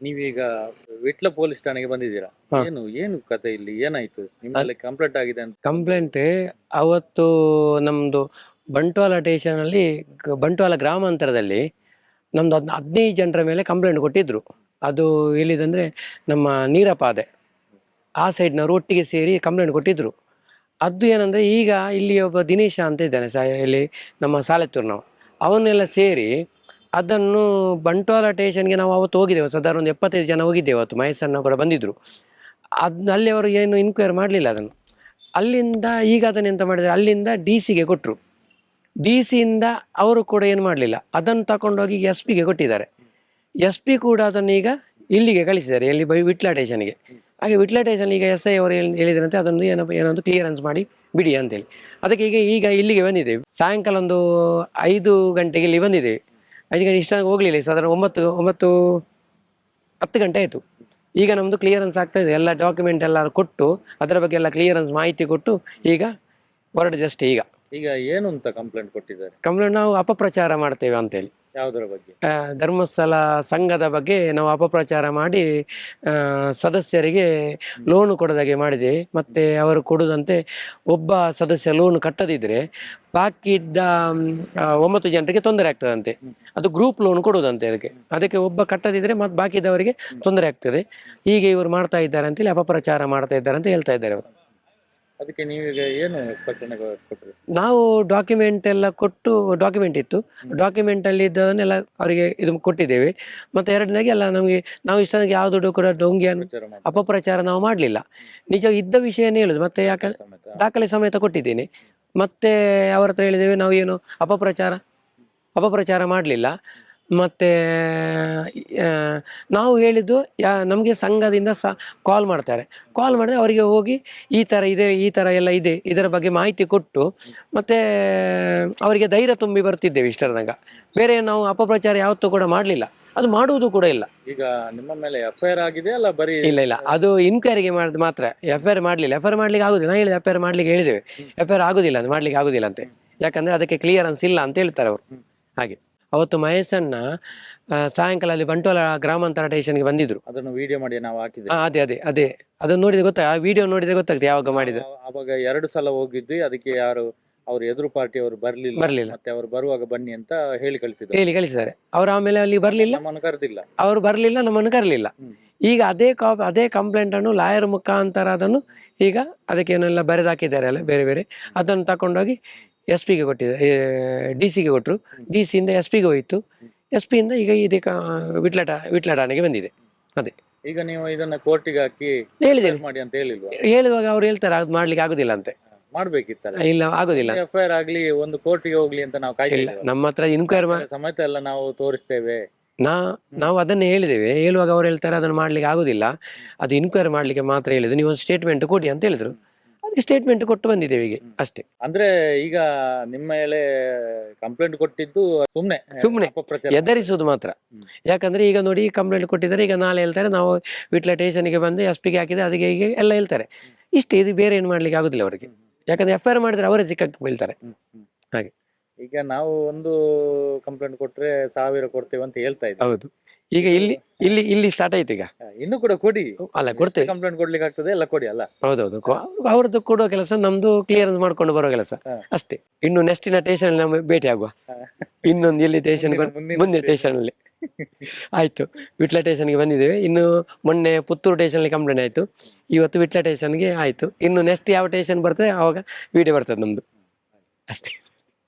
ನೀವೀಗ ವಿಟ್ಲ ಪೊಲೀಸ್ ಠಾಣೆಗೆ ಬಂದಿದ್ದೀರಾ? ಹಾ. ಏನು ಏನು ಕತೆ ಇಲ್ಲಿ? ಏನಾಯ್ತು? ನಿಮ್ಮಲ್ಲಿ ಕಂಪ್ಲೇಂಟ್ ಆಗಿದೆ ಅಂತ? ಕಂಪ್ಲೇಂಟ್ ಅವತ್ತು ನಮ್ದು ಬಂಟ್ವಾಲ ಸ್ಟೇಷನ್ ಅಲ್ಲಿ ಬಂಟ್ವಾಳ ಗ್ರಾಮಾಂತರದಲ್ಲಿ ನಮ್ದು ಹದ್ ಹದಿನೈದು ಜನರ ಮೇಲೆ ಕಂಪ್ಲೇಂಟ್ ಕೊಟ್ಟಿದ್ರು. ಅದು ಎಲ್ಲಿದಂದರೆ ನಮ್ಮ ನೀರಪಾದೆ ಆ ಸೈಡ್ನವರು ಒಟ್ಟಿಗೆ ಸೇರಿ ಕಂಪ್ಲೇಂಟ್ ಕೊಟ್ಟಿದ್ರು. ಅದು ಏನಂದ್ರೆ ಈಗ ಇಲ್ಲಿ ಒಬ್ಬ ದಿನೇಶ ಅಂತ ಇದ್ದಾನೆ ಸಾ ಇಲ್ಲಿ ನಮ್ಮ ಸಾಲೆತ್ತೂರ್ನವ ಅವನ್ನೆಲ್ಲ ಸೇರಿ ಅದನ್ನು ಬಂಟ್ವಾಳ ಟೇಷನ್ಗೆ ನಾವು ಅವತ್ತು ಹೋಗಿದ್ದೇವೆ. ಸದಾರ ಒಂದು ಎಪ್ಪತ್ತೈದು ಜನ ಹೋಗಿದ್ದೇವೆ ಅವತ್ತು. ಮಹೇಶಣ್ಣ ಕೂಡ ಬಂದಿದ್ದರು ಅದು ಅಲ್ಲಿ ಅವರು ಏನು ಇನ್ಕ್ವೈರಿ ಮಾಡಲಿಲ್ಲ ಅದನ್ನು. ಅಲ್ಲಿಂದ ಈಗ ಅದನ್ನು ಎಂತ ಮಾಡಿದರೆ ಅಲ್ಲಿಂದ ಡಿ ಸಿಗೆ ಕೊಟ್ಟರು ಡಿ ಸಿಯಿಂದ ಅವರು ಕೂಡ ಏನು ಮಾಡಲಿಲ್ಲ. ಅದನ್ನು ತಗೊಂಡೋಗಿ ಎಸ್ ಪಿಗೆ ಕೊಟ್ಟಿದ್ದಾರೆ. ಎಸ್ ಪಿ ಕೂಡ ಅದನ್ನು ಈಗ ಇಲ್ಲಿಗೆ ಕಳಿಸಿದ್ದಾರೆ. ಎಲ್ಲಿ ಬೈ ವಿಟ್ಲ ಟೇಷನ್ಗೆ ಹಾಗೆ ವಿಟ್ಲ ಟೇಷನ್ ಈಗ ಎಸ್ ಐ ಅವರು ಹೇಳಿ- ಹೇಳಿದ್ರಂತೆ ಅದನ್ನು ಏನೋ ಏನೊಂದು ಕ್ಲಿಯರೆನ್ಸ್ ಮಾಡಿ ಬಿಡಿ ಅಂತೇಳಿ. ಅದಕ್ಕೆ ಈಗ ಈಗ ಇಲ್ಲಿಗೆ ಬಂದಿದ್ದೇವೆ. ಸಾಯಂಕಾಲ ಒಂದು ಐದು ಗಂಟೆಗೆ ಇಲ್ಲಿ ಬಂದಿದ್ದೇವೆ. ಐದು ಗಂಟೆ ಇಷ್ಟ ಹೋಗಲಿಲ್ಲ ಸಾಧಾರಣ ಒಂಬತ್ತು ಒಂಬತ್ತು ಹತ್ತು ಗಂಟೆ ಆಯಿತು. ಈಗ ನಮ್ಮದು ಕ್ಲಿಯರೆನ್ಸ್ ಆಗ್ತಾ ಇದೆ. ಎಲ್ಲ ಡಾಕ್ಯುಮೆಂಟ್ ಎಲ್ಲ ಕೊಟ್ಟು, ಅದರ ಬಗ್ಗೆ ಎಲ್ಲ ಕ್ಲಿಯರೆನ್ಸ್ ಮಾಹಿತಿ ಕೊಟ್ಟು ಈಗ ಹೊರಡಿದಷ್ಟೇ ಈಗ. ಈಗ ಏನು ಅಂತ ಕಂಪ್ಲೇಂಟ್ ಕೊಟ್ಟಿದ್ದಾರೆ? ಕಂಪ್ಲೇಂಟ್ ನಾವು ಅಪಪ್ರಚಾರ ಮಾಡ್ತೇವೆ ಅಂತೇಳಿ. ಯಾವುದರ ಬಗ್ಗೆ? ಆ, ಧರ್ಮಸ್ಥಳ ಸಂಘದ ಬಗ್ಗೆ ನಾವು ಅಪಪ್ರಚಾರ ಮಾಡಿ ಆ, ಸದಸ್ಯರಿಗೆ ಲೋನ್ ಕೊಡದಾಗೆ ಮಾಡಿದ್ದೇವೆ ಮತ್ತೆ ಅವರು ಕೊಡುದಂತೆ ಒಬ್ಬ ಸದಸ್ಯ ಲೋನ್ ಕಟ್ಟದಿದ್ರೆ ಬಾಕಿ ಇದ್ದ ಮ್, ಆ, ಒಂಬತ್ತು ಜನರಿಗೆ ತೊಂದರೆ ಆಗ್ತದಂತೆ. ಅದು ಗ್ರೂಪ್ ಲೋನ್ ಕೊಡುವುದಂತೆ ಅದಕ್ಕೆ. ಅದಕ್ಕೆ ಒಬ್ಬ ಕಟ್ಟದಿದ್ರೆ ಮತ್ತೆ ಬಾಕಿ ಇದ್ದವರಿಗೆ ತೊಂದರೆ ಆಗ್ತದೆ. ಹೀಗೆ ಇವರು ಮಾಡ್ತಾ ಇದ್ದಾರೆ ಅಂತೇಳಿ ಅಪಪ್ರಚಾರ ಮಾಡ್ತಾ ಇದ್ದಾರೆ ಅಂತ ಹೇಳ್ತಾ ಇದ್ದಾರೆ ಅವರು. ಅದಕ್ಕೆ ನೀವೀಗ ಏನು ಸ್ಪಷ್ಟನೆ ನಾವು ಡಾಕ್ಯುಮೆಂಟ್ ಎಲ್ಲ ಕೊಟ್ಟು ಡಾಕ್ಯುಮೆಂಟ್ ಇತ್ತು. ಡಾಕ್ಯುಮೆಂಟ್ ಅಲ್ಲಿ ಇದ್ದದನ್ನೆಲ್ಲ ಅವರಿಗೆ ಇದು ಕೊಟ್ಟಿದ್ದೇವೆ. ಮತ್ತೆ ಎರಡನೇಗೆ ಎಲ್ಲ ನಮಗೆ ನಾವು ಇಷ್ಟೊಂದಿಗೆ ಯಾವ್ದು ಕೂಡ ಡೊಂಗಿಯನ್ನು ಅಪಪ್ರಚಾರ ನಾವು ಮಾಡಲಿಲ್ಲ. ನಿಜ ಇದ್ದ ವಿಷಯನೇ ಹೇಳುದು. ಮತ್ತೆ ಯಾಕೆ ದಾಖಲೆ ಸಮೇತ. ಕೊಟ್ಟಿದ್ದೇನೆ. ಮತ್ತೆ ಅವರ ಹತ್ರ ಹೇಳಿದ್ದೇವೆ ನಾವು ಏನು ಅಪಪ್ರಚಾರ ಅಪಪ್ರಚಾರ ಮಾಡಲಿಲ್ಲ. ಮತ್ತೆ ನಾವು ಹೇಳಿದ್ದು ಯಾ ನಮಗೆ ಸಂಘದಿಂದ ಸ ಕಾಲ್ ಮಾಡ್ತಾರೆ. ಕಾಲ್ ಮಾಡಿದ್ರೆ ಅವರಿಗೆ ಹೋಗಿ ಈ ಥರ ಇದೆ ಈ ಥರ ಎಲ್ಲ ಇದೆ ಇದರ ಬಗ್ಗೆ ಮಾಹಿತಿ ಕೊಟ್ಟು ಮತ್ತೆ ಅವರಿಗೆ ಧೈರ್ಯ ತುಂಬಿ ಬರ್ತಿದ್ದೇವೆ ಇಷ್ಟರ ತನಕ. ಬೇರೆ ನಾವು ಅಪಪ್ರಚಾರ ಯಾವತ್ತೂ ಕೂಡ ಮಾಡಲಿಲ್ಲ. ಅದು ಮಾಡುವುದು ಕೂಡ ಇಲ್ಲ. ಈಗ ನಿಮ್ಮ ಮೇಲೆ ಎಫ್ ಐ ಆರ್ ಆಗಿದೆ ಅಲ್ಲ ಬರೀ ಇಲ್ಲ ಇಲ್ಲ. ಅದು ಇನ್ಕ್ವೈರಿಗೆ ಮಾಡಿದ್ ಮಾತ್ರ. ಎಫ್ ಐ ಆರ್ ಮಾಡಲಿಲ್ಲ. ಎಫ್ ಐ ಆರ್ ಮಾಡ್ಲಿಕ್ಕೆ ಆಗುದಿಲ್ಲ. ನಾ ಹೇಳಿದ ಎಫ್ ಐ ಆರ್ ಮಾಡ್ಲಿಕ್ಕೆ ಹೇಳಿದ್ದೇವೆ. ಎಫ್ ಐ ಆರ್ ಆಗುದಿಲ್ಲ ಅದು ಮಾಡ್ಲಿಕ್ಕೆ ಆಗುದಿಲ್ಲ ಅಂತೆ. ಯಾಕಂದ್ರೆ ಅದಕ್ಕೆ ಕ್ಲಿಯರೆನ್ಸ್ ಇಲ್ಲ ಅಂತ ಹೇಳ್ತಾರೆ ಅವರು. ಹಾಗೆ. ಅವತ್ತು ಮಹೇಶನ್ನ ಆ, ಸಾಯಂಕಾಲ ಅಲ್ಲಿ ಬಂಟ್ವಾಳ ಗ್ರಾಮಾಂತರ ಸ್ಟೇಷನ್ಗೆ ಬಂದಿದ್ರು. ಅದನ್ನು ವಿಡಿಯೋ ಮಾಡಿ ನಾವು ಹಾಕಿದ್ವಿ ಆ, ಅದೇ ಅದೇ ಅದೇ. ಅದನ್ನ ನೋಡಿದ್ರೆ ಗೊತ್ತಾ ಆ ವಿಡಿಯೋ ನೋಡಿದ್ರೆ ಗೊತ್ತಾಗ್ತದೆ ಯಾವಾಗ ಮಾಡಿದ್ರು ಆ- ಅವಾಗ ಎರಡು ಸಲ ಹೋಗಿದ್ವಿ ಅದಕ್ಕೆ ಯಾರು ಅವ್ರ ಎದುರು ಪಾರ್ಟಿ ಅವರು ಬರ್ಲಿಲ್ಲ. ಬರ್ಲಿಲ್ಲ. ಮತ್ತೆ ಅವರು ಬರುವಾಗ ಬನ್ನಿ ಅಂತ ಹೇಳಿ ಕಳಿಸಿದ್ರು. ಹೇಳಿ ಕಳಿಸಿದ್ದಾರೆ. ಅವ್ರು ಆಮೇಲೆ ಅಲ್ಲಿ ಬರ್ಲಿಲ್ಲ. ನಮ್ಮನ್ನು ಕರೆದಿಲ್ಲ. ಅವರು ಬರಲಿಲ್ಲ ನಮ್ಮನ್ನು ಕರಲಿಲ್ಲ. ಹ್ಮ್. ಈಗ ಅದೇ ಕಾಪ್ ಅದೇ ಕಂಪ್ಲೇಂಟ್ ಅನ್ನು ಲಾಯರ್ ಮುಖಾಂತರ ಅದನ್ನು ಈಗ ಅದಕ್ಕೆ ಏನೆಲ್ಲ ಬರೆದಾಕಿದ್ದಾರೆ ಅಲ್ಲ ಬೇರೆ ಬೇರೆ. ಅದನ್ನು ತಗೊಂಡೋಗಿ ಎಸ್ ಪಿಗೆ ಕೊಟ್ಟಿದೆ ಡಿ ಸಿಗೆ ಕೊಟ್ಟರು ಡಿ ಸಿಯಿಂದ ಎಸ್ ಪಿಗೆ ಹೋಯಿತು. ಎಸ್ ಪಿಯಿಂದ ಈಗ ಇದೇ ವಿಟ್ಲಾಟ ಠಾ- ವಿಟ್ಲ ಠಾಣೆಗೆ ಬಂದಿದೆ. ಅದೇ. ಈಗ ನೀವು ಇದನ್ನ ಕೋರ್ಟಿಗೆ ಹಾಕಿ ಹೇಳಿದ್ದೇನೆ. ಮಾಡಿ ಅಂತ ಹೇಳಿಲ್ವಾ? ಹೇಳುವಾಗ ಅವ್ರು ಹೇಳ್ತಾರೆ ಅದು ಮಾಡ್ಲಿಕ್ಕೆ ಆಗುದಿಲ್ಲ ಅಂತೆ. ಮಾಡ್ಬೇಕಿತ್ತಲ್ಲ? ಇಲ್ಲ ಆಗುದಿಲ್ಲ. ಎಫ್ ಐ ಆರ್ ಆಗ್ಲಿ ಒಂದು ಕೋರ್ಟಿಗೆ ಹೋಗ್ಲಿ ಅಂತ ನಾವು ಕಾಯಿಲ್ಲ ನಮ್ಮ ಹತ್ರ ಇನ್ಕ್ವೈರಿ ಸಮೇತ ಎಲ್ಲ ನಾವು ತೋರಿಸ್ತೇವೆ. ನಾ ನಾವು ಅದನ್ನೇ ಹೇಳಿದ್ದೇವೆ. ಹೇಳುವಾಗ ಅವ್ರು ಹೇಳ್ತಾರೆ ಅದನ್ನು ಮಾಡ್ಲಿಕ್ಕೆ ಆಗುದಿಲ್ಲ. ಅದು ಇನ್ಕ್ವೈರಿ ಮಾಡ್ಲಿಕ್ಕೆ ಮಾತ್ರ ಹೇಳಿದ್ರು ನೀವು ಒಂದು ಸ್ಟೇಟ್ಮೆಂಟ್ ಕೊಡಿ ಅಂತ ಹೇಳಿದ್ರು. ಸ್ಟೇಟ್ಮೆಂಟ್ ಕೊಟ್ಟು ಬಂದಿದ್ದೇವೆ ಈಗ ಅಷ್ಟೇ. ಅಂದ್ರೆ ಈಗ ನಿಮ್ಮ ಮೇಲೆ ಕಂಪ್ಲೇಂಟ್ ಕೊಟ್ಟಿದ್ದು ಸುಮ್ನೆ ಸುಮ್ನೆ. ಅಪಪ್ರಚಾರ. ಎದರಿಸುವುದು ಮಾತ್ರ. ಯಾಕಂದ್ರೆ ಈಗ ನೋಡಿ ಕಂಪ್ಲೇಂಟ್ ಕೊಟ್ಟಿದ್ದಾರೆ ಈಗ ನಾಳೆ ಹೇಳ್ತಾರೆ ನಾವು ವಿಟ್ಲ ಸ್ಟೇಷನ್ಗೆ ಬಂದು ಎಸ್ ಪಿಗೆ ಹಾಕಿದ್ರೆ ಅದಕ್ಕೆ ಈಗ ಎಲ್ಲ ಹೇಳ್ತಾರೆ. ಇಷ್ಟೇ ಇದು ಬೇರೆ ಏನು ಮಾಡ್ಲಿಕ್ಕೆ ಆಗುದಿಲ್ಲ ಅವರಿಗೆ. ಯಾಕಂದ್ರೆ ಎಫ್ ಐ ಆರ್ ಮಾಡಿದ್ರೆ ಅವರೇ ಸಿಕ್ಕಕ್ಕೆ ಬೀಳ್ತಾರೆ. ಹ್ಮ್, ಹ್ಮ್. ಹಾಗೆ. ಈಗ ನಾವು ಒಂದು ಕಂಪ್ಲೇಂಟ್ ಕೊಟ್ರೆ ಸಾವಿರ ಕೊಡ್ತೇವೆ ಅಂತ ಹೇಳ್ತಾ ಇದ್ದೀವಿ ಹೌದು. ಈಗ ಇಲ್ಲಿ ಇಲ್ಲಿ ಇಲ್ಲಿ ಸ್ಟಾರ್ಟ್ ಆಯ್ತು ಈಗ. ಇನ್ನು ಕೂಡ ಕೊಡಿ. ಅಲ್ಲ ಕೊಡ್ತೇವೆ. ಕಂಪ್ಲೇಂಟ್ ಕೊಡ್ಲಿಕ್ಕೆ ಆಗ್ತದೆ ಎಲ್ಲ ಕೊಡಿ ಅಲ್ಲ. ಹೌದೌದು. ಅವ್ರದ್ದು ಕೊಡುವ ಕೆಲಸ ನಮ್ದು ಕ್ಲಿಯರೆನ್ಸ್ ಮಾಡ್ಕೊಂಡು ಬರೋ ಕೆಲಸ. ಅಷ್ಟೇ. ಇನ್ನು ನೆಕ್ಸ್ಟಿನ ಸ್ಟೇಷನ್ ನಾವು ಭೇಟಿ ಆಗುವ. ಇನ್ನೊಂದು ಇಲ್ಲಿ ಸ್ಟೇಷನ್ ಮುಂದಿನ- ಮುಂದಿನ ಮುಂದೆ ಸ್ಟೇಷನ್ ಅಲ್ಲಿ. ಆಯ್ತು. ವಿಟ್ಲ ಸ್ಟೇಷನ್ಗೆ ಬಂದಿದ್ದೇವೆ. ಇನ್ನು ಮೊನ್ನೆ ಪುತ್ತೂರು ಅಲ್ಲಿ ಕಂಪ್ಲೇಂಟ್ ಆಯ್ತು. ಇವತ್ತು ವಿಟ್ಲ ಸ್ಟೇಷನ್ಗೆ ಆಯ್ತು. ಇನ್ನು ನೆಕ್ಸ್ಟ್ ಯಾವ ಸ್ಟೇಷನ್ ಬರ್ತದೆ ಆವಾಗ ವಿಡಿಯೋ ಬರ್ತದೆ ನಮ್ದು. ಅಷ್ಟೇ.